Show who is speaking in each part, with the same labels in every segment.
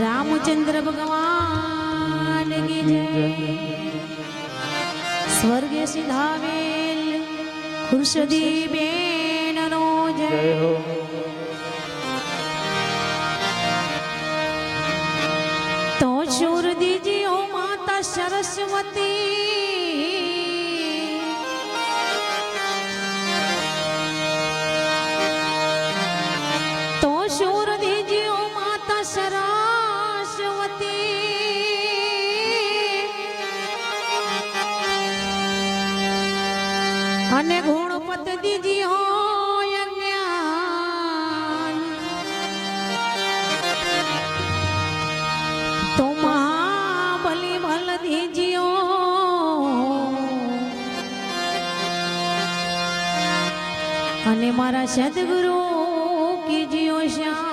Speaker 1: રામચંદ્ર ભગવાન કી જય. સ્વર્ગે સિધાવેલ ખુરશદી બેન નો
Speaker 2: જય હો.
Speaker 1: તો શુર દીજીઓ માતા સરસ્વતી દેજ્યો અને મારા સદગુરુ કીજ્યો શ્યા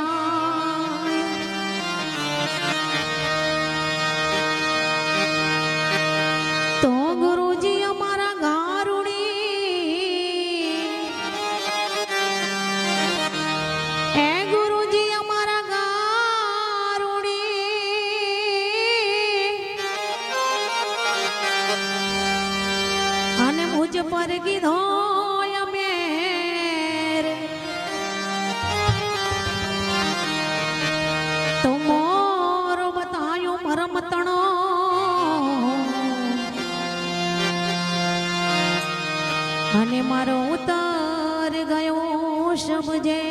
Speaker 1: સમજે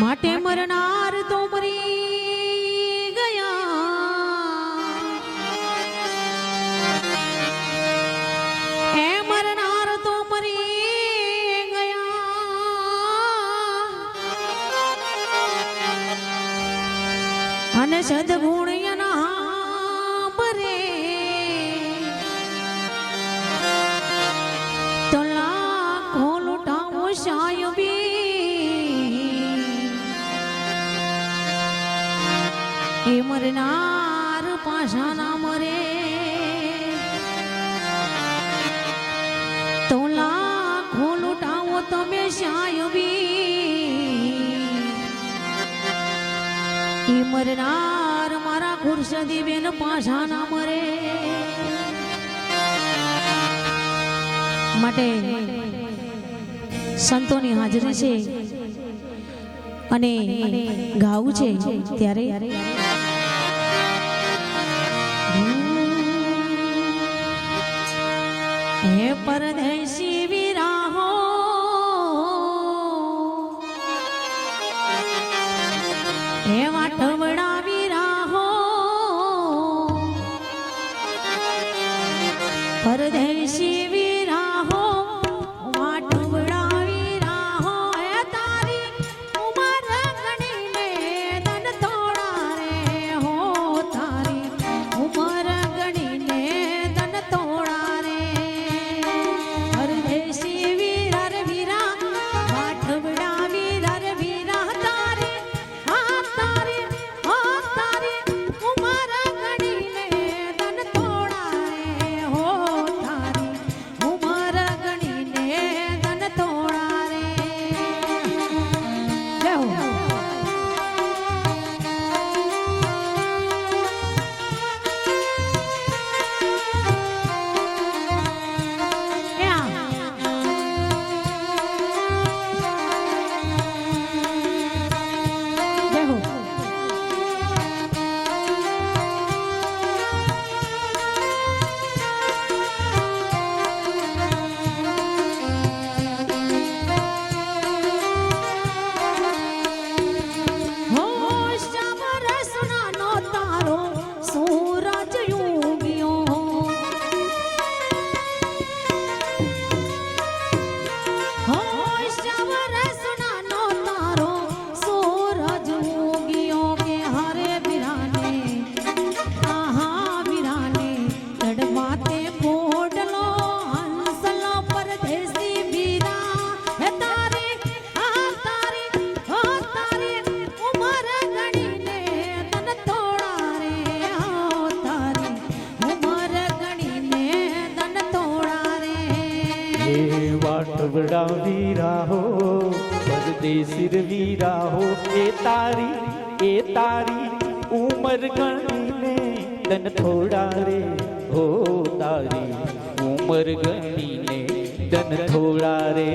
Speaker 1: માટે મરનાર તો મરી ગયા. એ મરનાર તો મરી ગયા. અને સદગુણ્યા મરનાર પાછા ના મરે. તો લાખો લૂંટાવો તમે શાયવી એ મરનાર મારા ખુરશદી બેન પાછા ના મરે. માટે સંતોની હાજરી છે. અને ગાવું છે ત્યારે હે પરદેશી
Speaker 2: એ તારી એ તારી ઉમર ગણીને તન થોડા રે. હો તારી ઉમર ગણીને તન થોડા રે.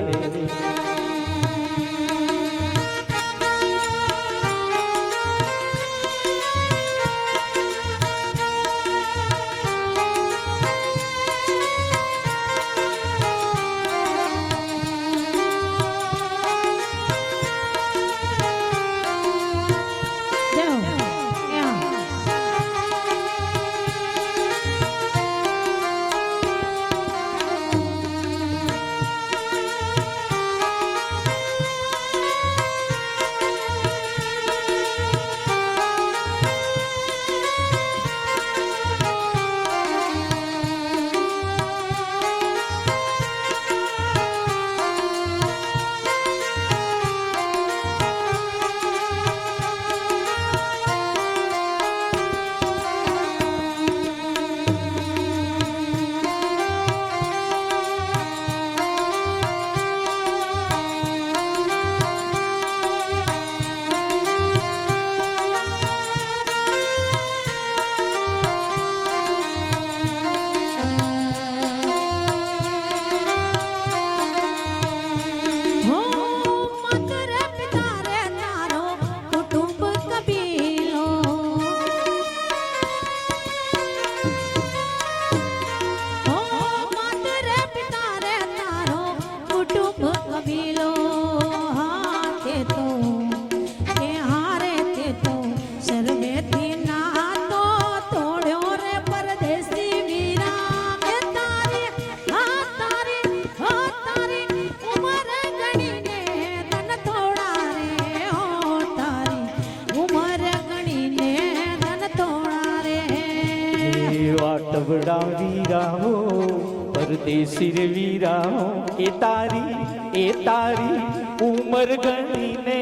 Speaker 2: પરદેશીર વીરાઓ એ તારી એ તારી ઉમર ગણીને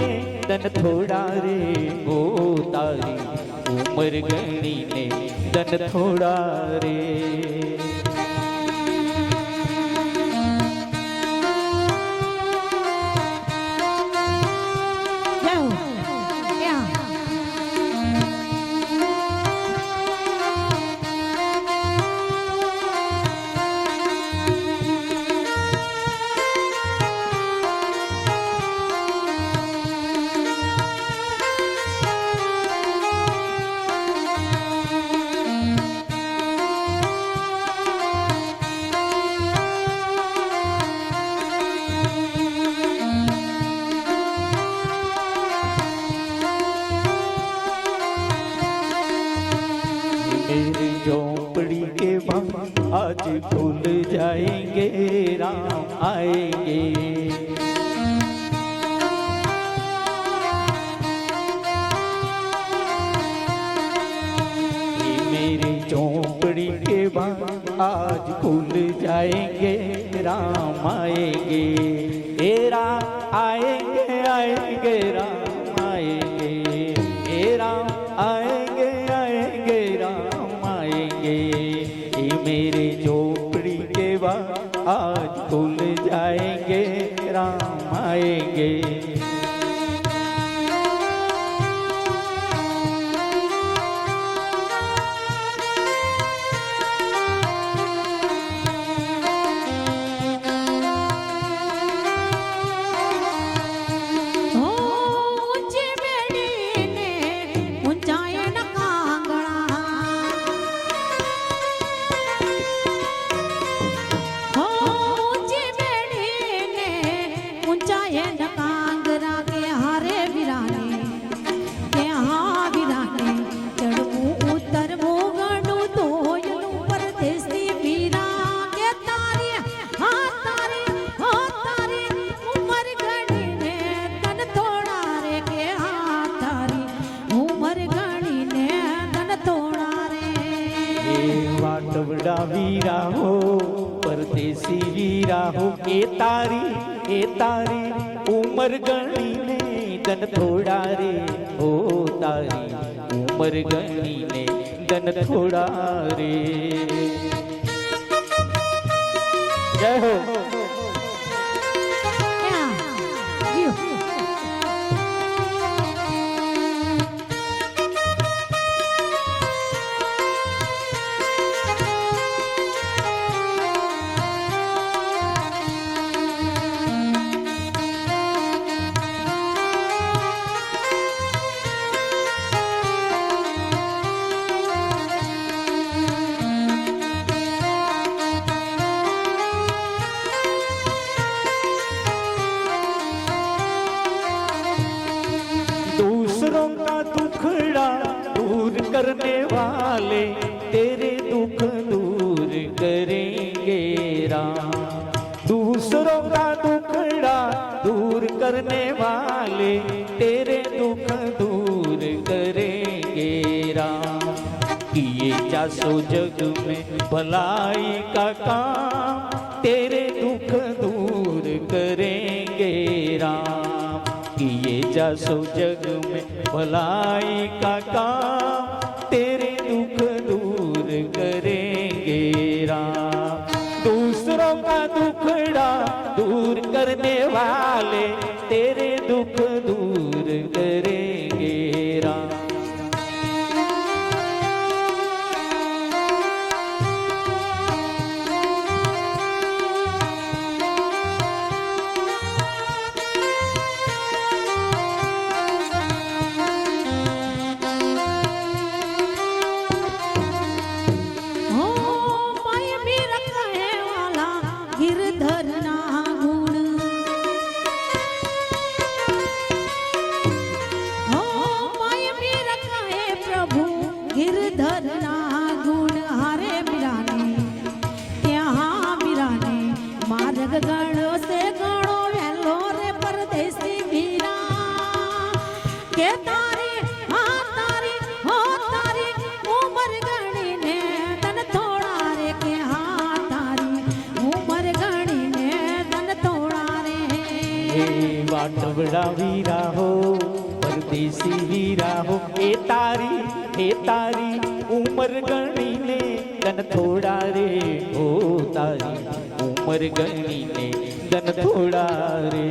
Speaker 2: તન થોડા રે ગો તારી ઉમર ગણીને તન થોડા રે. भूल जाएंगे राम आएंगे ये मेरी झोपड़ी के बाद आज खुल जाएंगे राम आएंगे ए राम आएंगे आएंगे राम એ તારી એ તારી ઉમર ગણીને દન થોડા રે. ઓ તારી ઉમર ગણીને દન થોડા રે. જય હો. करने वाले तेरे दुख दूर करेंगे राम। दूसरों का दुखड़ा दूर करने वाले तेरे दुख दूर करेंगे राम। किए जा सो जग में भलाई का काम, तेरे दुख दूर करेंगे राम। किए जा सो जग में भलाई का काम दूर करने वाले तेरे दुख दूर વાટવડા વીરા હો પરદેશી વીરા હો એ તારી હે તારી ઉમર ગણીને તન થોડા રે હો તારી. ઉમર ગણીને તન થોડા રે.